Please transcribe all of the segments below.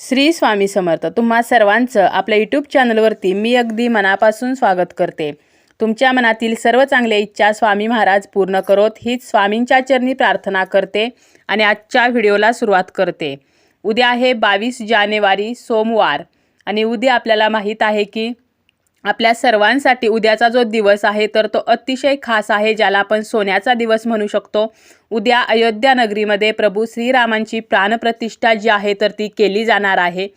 श्री स्वामी समर्थ तुम्हा सर्वांचं आपल्या यूट्यूब चॅनलवरती मी अगदी मनापासून स्वागत करते. तुमच्या मनातील सर्व चांगल्या इच्छा स्वामी महाराज पूर्ण करोत हीच स्वामींच्या चरणी प्रार्थना करते आणि आजच्या व्हिडिओला सुरुवात करते. उद्या आहे बावीस जानेवारी सोमवार. आणि उद्या आपल्याला माहीत आहे की आपल्या सर्वांसाठी उद्याचा जो दिवस आहे तर तो अतिशय खास आहे ज्याला आपण सोन्याचा दिवस म्हणू शकतो. उद्या अयोध्या नगरीमध्ये प्रभू श्रीरामांची प्राणप्रतिष्ठा जी आहे तर ती केली जाणार आहे.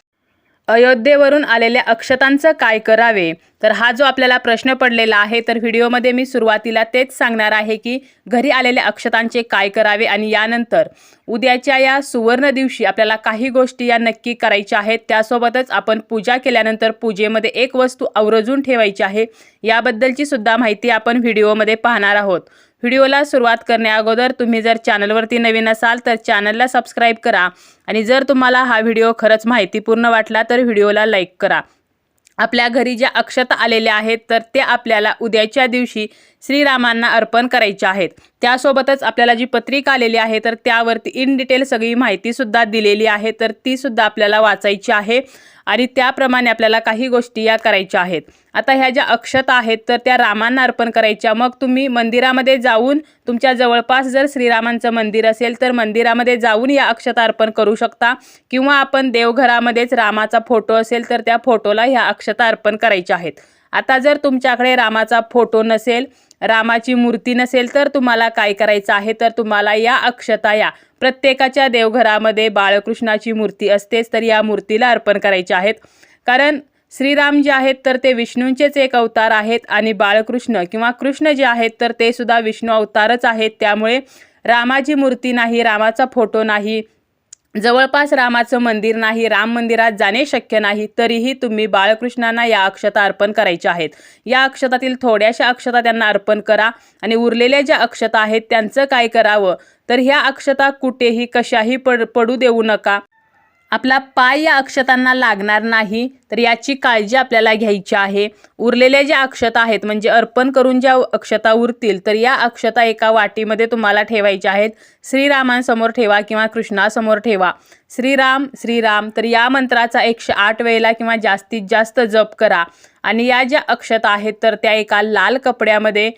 अयोध्येवरून आलेल्या अक्षतांचं काय करावे? तर हा जो आपल्याला प्रश्न पडलेला आहे तर व्हिडिओमध्ये मी सुरुवातीला तेच सांगणार आहे की घरी आलेल्या अक्षतांचे काय करावे आणि यानंतर उद्याच्या या सुवर्ण दिवशी आपल्याला काही गोष्टी या नक्की करायच्या आहेत. त्यासोबतच आपण पूजा केल्यानंतर पूजेमध्ये एक वस्तू आवर्जून ठेवायची आहे. याबद्दलची सुद्धा माहिती आपण व्हिडिओमध्ये पाहणार आहोत. व्हिडिओला सुरुवात करण्याअगोदर तुम्ही जर चॅनलवरती नवीन असाल तर चॅनलला सबस्क्राईब करा. आणि जर तुम्हाला हा व्हिडिओ खरंच माहितीपूर्ण वाटला तर व्हिडिओला लाईक करा. आपल्या घरी ज्या अक्षता आलेल्या आहेत तर ते आपल्याला उद्याच्या दिवशी श्रीरामांना अर्पण करायच्या आहेत. त्यासोबतच आपल्याला जी पत्रिका आलेली आहे तर त्यावरती इन डिटेल सगळी माहितीसुद्धा दिलेली आहे तर तीसुद्धा आपल्याला वाचायची आहे. आणि त्याप्रमाणे आपल्याला काही गोष्टी या करायच्या आहेत. आता ह्या ज्या अक्षता आहेत तर त्या रामांना अर्पण करायच्या. मग तुम्ही मंदिरामध्ये जाऊन तुमच्या जवळपास जर श्रीरामांचं मंदिर असेल तर मंदिरामध्ये जाऊन या अक्षता अर्पण करू शकता. किंवा आपण देवघरामध्येच रामाचा फोटो असेल तर त्या फोटोला ह्या अक्षता अर्पण करायच्या आहेत. आता जर तुमच्याकडे रामाचा फोटो नसेल रामाची मूर्ती नसेल तर तुम्हाला काय करायचं आहे? तर तुम्हाला या अक्षता या प्रत्येकाच्या देवघरामध्ये बाळकृष्णाची मूर्ती असतेच तर या मूर्तीला अर्पण करायच्या आहेत. कारण श्रीराम जे आहेत तर ते विष्णूंचेच एक अवतार आहेत आणि बाळकृष्ण किंवा कृष्ण जे आहेत तर ते सुद्धा विष्णू अवतारच आहेत. त्यामुळे रामाची मूर्ती नाही रामाचा फोटो नाही जवळपास रामाचं मंदिर नाही राम मंदिरात जाणे शक्य नाही तरीही तुम्ही बाळकृष्णांना या अक्षता अर्पण करायच्या आहेत. या अक्षतातील थोड्याशा अक्षता त्यांना अर्पण करा आणि उरलेल्या ज्या अक्षता आहेत त्यांचं काय करावं? तर ह्या अक्षता कुठेही कशाही पड पडू देऊ नका. आपला पाय या अक्षतांना लागणार नाही तर याची काळजी आपल्याला घ्यायची आहे. उरलेल्या ज्या अक्षता आहेत म्हणजे अर्पण करून ज्या अक्षता उरतील तर या अक्षता एका वाटीमध्ये तुम्हाला ठेवायच्या आहेत. श्रीरामांसमोर ठेवा किंवा कृष्णासमोर ठेवा. श्रीराम श्रीराम तर या मंत्राचा एकशे आठ वेळेला किंवा जास्तीत जास्त जप करा. आणि या ज्या अक्षता आहेत तर त्या एका लाल कपड्यामध्ये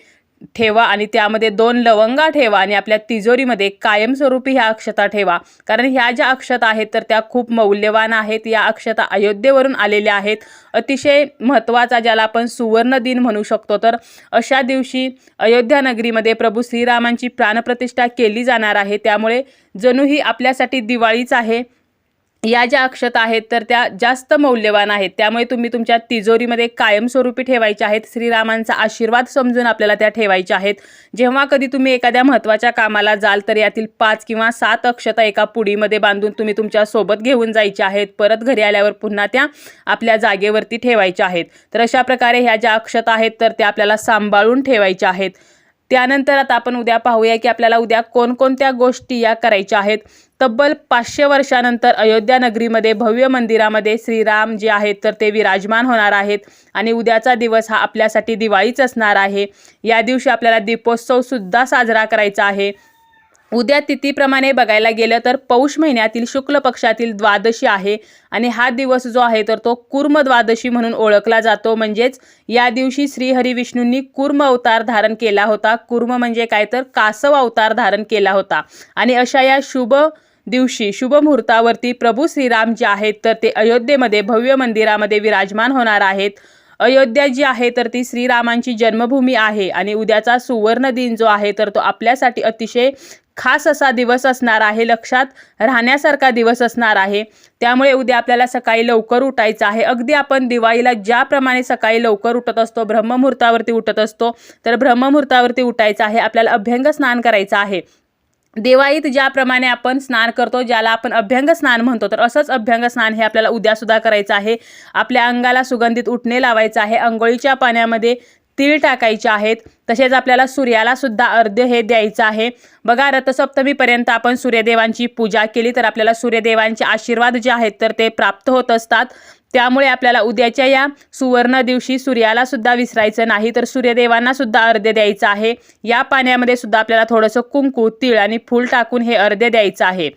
ठेवा आणि त्यामध्ये दोन लवंगा ठेवा आणि आपल्या तिजोरीमध्ये कायमस्वरूपी ह्या अक्षता ठेवा. कारण ह्या ज्या अक्षता आहेत तर त्या खूप मौल्यवान आहेत. या अक्षता अयोध्येवरून आलेल्या आहेत. अतिशय महत्त्वाचा ज्याला आपण सुवर्ण दिन म्हणू शकतो. तर अशा दिवशी अयोध्या नगरीमध्ये प्रभू श्रीरामांची प्राणप्रतिष्ठा केली जाणार आहे. त्यामुळे जणू ही आपल्यासाठी दिवाळीच आहे. या ज्या अक्षता आहेत तर त्या जास्त मौल्यवान आहेत. त्यामुळे तुम्ही तुमच्या तिजोरीमध्ये कायमस्वरूपी ठेवायच्या आहेत. श्रीरामांचा आशीर्वाद समजून आपल्याला त्या ठेवायच्या आहेत. जेव्हा कधी तुम्ही एखाद्या महत्त्वाच्या कामाला जाल तर यातील पाच किंवा सात अक्षता एका पुडीमध्ये बांधून तुम्ही तुमच्यासोबत घेऊन जायच्या आहेत. परत घरी आल्यावर पुन्हा त्या आपल्या जागेवरती ठेवायच्या आहेत. तर अशा प्रकारे ह्या ज्या अक्षता आहेत तर त्या आपल्याला सांभाळून ठेवायच्या आहेत. त्यानंतर आता आपण उद्या पाहूया की आपल्याला उद्या कोणकोणत्या गोष्टी या करायच्या आहेत. तब्बल पाचशे वर्षानंतर अयोध्या नगरीमध्ये भव्य मंदिरामध्ये श्रीराम जे आहेत तर ते विराजमान होणार आहेत आणि उद्याचा दिवस हा आपल्यासाठी दिवाळीच असणार आहे. या दिवशी आपल्याला दीपोत्सवसुद्धा साजरा करायचा आहे. उद्या तिथीप्रमाणे बघायला गेलं तर पौष महिन्यातील शुक्ल पक्षातील द्वादशी आहे आणि हा दिवस जो आहे तर तो कुर्म द्वादशी म्हणून ओळखला जातो. म्हणजेच या दिवशी श्रीहरी विष्णूंनी कुर्म अवतार धारण केला होता. कुर्म म्हणजे काय? तर कासव अवतार धारण केला होता. आणि अशा या शुभ दिवशी शुभ मुहूर्तावरती प्रभू श्रीराम जे आहेत तर ते अयोध्येमध्ये भव्य मंदिरामध्ये विराजमान होणार आहेत. अयोध्या जी आहे तर ती श्रीरामांची जन्मभूमी आहे आणि उद्याचा सुवर्ण दिन जो आहे तर तो आपल्यासाठी अतिशय खास असा दिवस असणार आहे. लक्षात राहण्यासारखा दिवस असणार आहे. त्यामुळे उद्या आपल्याला सकाळी लवकर उठायचं आहे. अगदी आपण दिवाळीला ज्याप्रमाणे सकाळी लवकर उठत असतो ब्रह्ममुहूर्तावरती उठत असतो तर ब्रह्ममुहूर्तावरती उठायचं आहे. आपल्याला अभ्यंग स्नान करायचं आहे. दिवाळीत ज्याप्रमाणे आपण स्नान करतो ज्याला आपण अभ्यंग स्नान म्हणतो तर असंच अभ्यंग स्नान हे आपल्याला उद्यासुद्धा करायचं आहे. आपल्या अंगाला सुगंधित उठणे लावायचं आहे अंघोळीच्या पाण्यामध्ये तीळ टाकायचे आहेत तसेच आपल्याला सूर्याला सुद्धा अर्ध्य हे द्यायचं आहे. बघा रथसप्तमीपर्यंत आपण सूर्यदेवांची पूजा केली तर आपल्याला सूर्यदेवांचे आशीर्वाद जे आहेत तर ते प्राप्त होत असतात. त्यामुळे आपल्याला उद्याच्या या सुवर्ण दिवशी सूर्याला सुद्धा विसरायचं नाही तर सूर्यदेवांना सुद्धा अर्ध्य द्यायचं आहे. या पाण्यामध्ये सुद्धा आपल्याला थोडंसं कुंकू तीळ आणि फूल टाकून हे अर्ध्य द्यायचं आहे.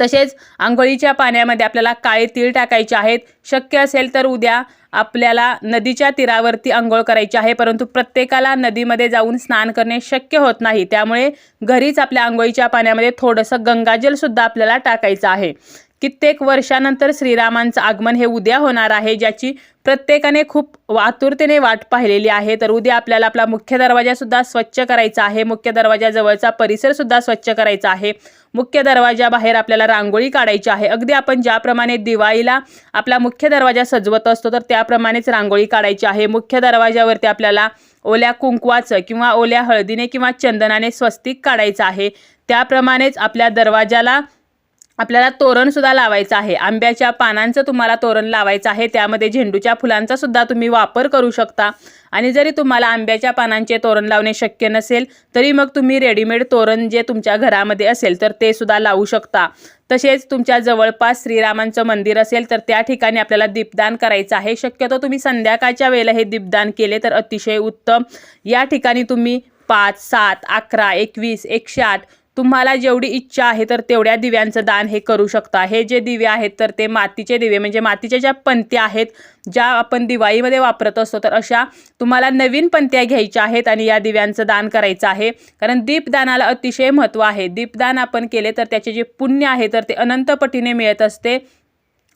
तसेच आंघोळीच्या पाण्यामध्ये आपल्याला काळे तीळ टाकायचे आहेत. शक्य असेल तर उद्या आपल्याला नदीच्या तीरावरती आंघोळ करायची आहे परंतु प्रत्येकाला नदीमध्ये जाऊन स्नान करणे शक्य होत नाही. त्यामुळे घरीच आपल्या आंघोळीच्या पाण्यामध्ये थोडंसं गंगाजल सुद्धा आपल्याला टाकायचं आहे. कित्येक वर्षानंतर श्रीरामांचं आगमन हे उद्या होणार आहे ज्याची प्रत्येकाने खूप आतुरतेने वाट पाहिलेली आहे. तर उद्या आपल्याला आपला मुख्य दरवाजासुद्धा स्वच्छ करायचा आहे. मुख्य दरवाजाजवळचा परिसरसुद्धा स्वच्छ करायचा आहे. मुख्य दरवाजाबाहेर आपल्याला रांगोळी काढायची आहे. अगदी आपण ज्याप्रमाणे दिवाळीला आपला मुख्य दरवाजा सजवत असतो तर त्याप्रमाणेच रांगोळी काढायची आहे. मुख्य दरवाजावरती आपल्याला ओल्या कुंकवाचं किंवा ओल्या हळदीने किंवा चंदनाने स्वस्तिक काढायचं आहे. त्याप्रमाणेच आपल्या दरवाजाला आपल्याला तोरण सुद्धा लावायचं आहे. आंब्याच्या पानांचं तुम्हाला तोरण लावायचं आहे. त्यामध्ये झेंडूच्या फुलांचा सुद्धा तुम्ही वापर करू शकता. आणि जरी तुम्हाला आंब्याच्या पानांचे तोरण लावणे शक्य नसेल तरी मग तुम्ही रेडीमेड तोरण जे तुमच्या घरामध्ये असेल तर ते सुद्धा लावू शकता. तसेच तुमच्या जवळपास श्रीरामांचं मंदिर असेल तर त्या ठिकाणी आपल्याला दीपदान करायचं आहे. शक्यतो तुम्ही संध्याकाळच्या वेळेला हे दीपदान केले तर अतिशय उत्तम. या ठिकाणी तुम्ही पाच सात अकरा एकवीस एकशे आठ तुम्हाला जेवढी इच्छा आहे तर तेवढ्या दिव्यांचं दान हे करू शकता. हे जे दिवे आहेत तर ते मातीचे दिवे म्हणजे मातीच्या ज्या पंत्या आहेत ज्या आपण दिवाळीमध्ये वापरत असतो तर अशा तुम्हाला नवीन पंत्या घ्यायच्या आहेत आणि या दिव्यांचं दान करायचं आहे. कारण दीपदानाला अतिशय महत्त्व आहे. दीपदान आपण केले तर त्याचे जे पुण्य आहे तर ते अनंत पटीने मिळत असते.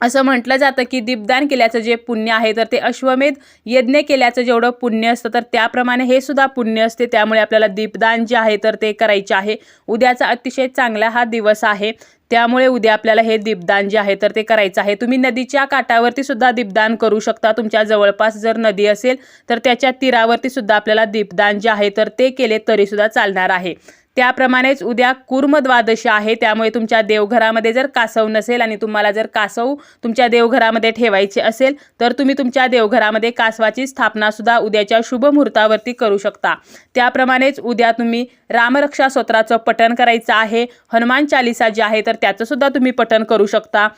असं म्हटलं जातं की दीपदान केल्याचं जे पुण्य आहे तर ते अश्वमेध यज्ञ केल्याचं जेवढं पुण्य असतं तर त्याप्रमाणे हे सुद्धा पुण्य असते. त्यामुळे आपल्याला दीपदान जे आहे तर ते करायचे आहे. उद्याचा अतिशय चांगला हा दिवस आहे. त्यामुळे उद्या आपल्याला हे दीपदान जे आहे तर ते करायचं आहे. तुम्ही नदीच्या काठावरती सुद्धा दीपदान करू शकता. तुमच्या जवळपास जर नदी असेल तर त्याच्या तीरावरती सुद्धा आपल्याला दीपदान जे आहे तर ते केले तरी सुद्धा चालणार आहे. त्याप्रमाणेच उद्या कुर्म द्वादशी आहे. त्यामुळे तुमच्या देवघरामध्ये जर कासव नसेल आणि तुम्हाला जर कासव तुमच्या देवघरामध्ये ठेवायचे असेल तर तुम्ही तुमच्या देवघरामध्ये कासवाची स्थापनासुद्धा उद्याच्या शुभ मुहूर्तावरती करू शकता. त्याप्रमाणेच उद्या तुम्ही रामरक्षा स्तोत्राचं पठण करायचं आहे. हनुमान चालिसा जे आहे तर त्याचंसुद्धा तुम्ही पठण करू शकता.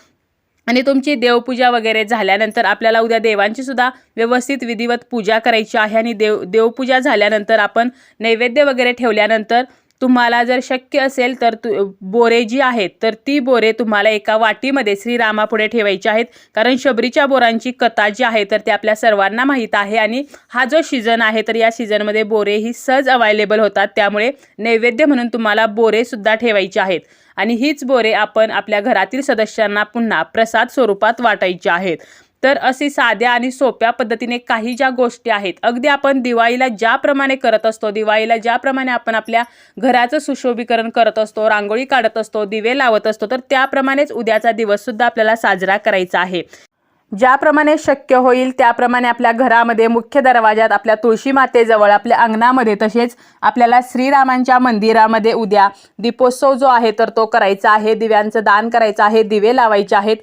आणि तुमची देवपूजा वगैरे झाल्यानंतर आपल्याला उद्या देवांची सुद्धा व्यवस्थित विधिवत पूजा करायची आहे. आणि देव देवपूजा झाल्यानंतर आपण नैवेद्य वगैरे ठेवल्यानंतर तुम्हाला जर शक्य असेल तर तु बोरे जी आहेत तर ती बोरे तुम्हाला एका वाटीमध्ये श्रीरामापुढे ठेवायची आहेत. कारण शबरीच्या बोरांची कथा जी आहे तर ते आपल्या सर्वांना माहीत आहे. आणि हा जो सीझन आहे तर या सीझनमध्ये बोरे ही सहज अवायलेबल होतात. त्यामुळे नैवेद्य म्हणून तुम्हाला बोरेसुद्धा ठेवायचे आहेत. आणि हीच बोरे आपण आपल्या घरातील सदस्यांना पुन्हा प्रसाद स्वरूपात वाटायची आहेत. तर अशी साध्या आणि सोप्या पद्धतीने काही ज्या गोष्टी आहेत अगदी आपण दिवाळीला ज्याप्रमाणे करत असतो दिवाळीला ज्याप्रमाणे आपण आपल्या घराचं सुशोभीकरण करत असतो रांगोळी काढत असतो दिवे लावत असतो तर त्याप्रमाणेच उद्याचा दिवससुद्धा आपल्याला साजरा करायचा आहे. ज्याप्रमाणे शक्य होईल त्याप्रमाणे आपल्या घरामध्ये मुख्य दरवाजात आपल्या तुळशी मातेजवळ आपल्या अंगणामध्ये तसेच आपल्याला श्रीरामांच्या मंदिरामध्ये उद्या दीपोत्सव जो आहे तर तो करायचा आहे. दिव्यांचं दान करायचं आहे दिवे लावायचे आहेत.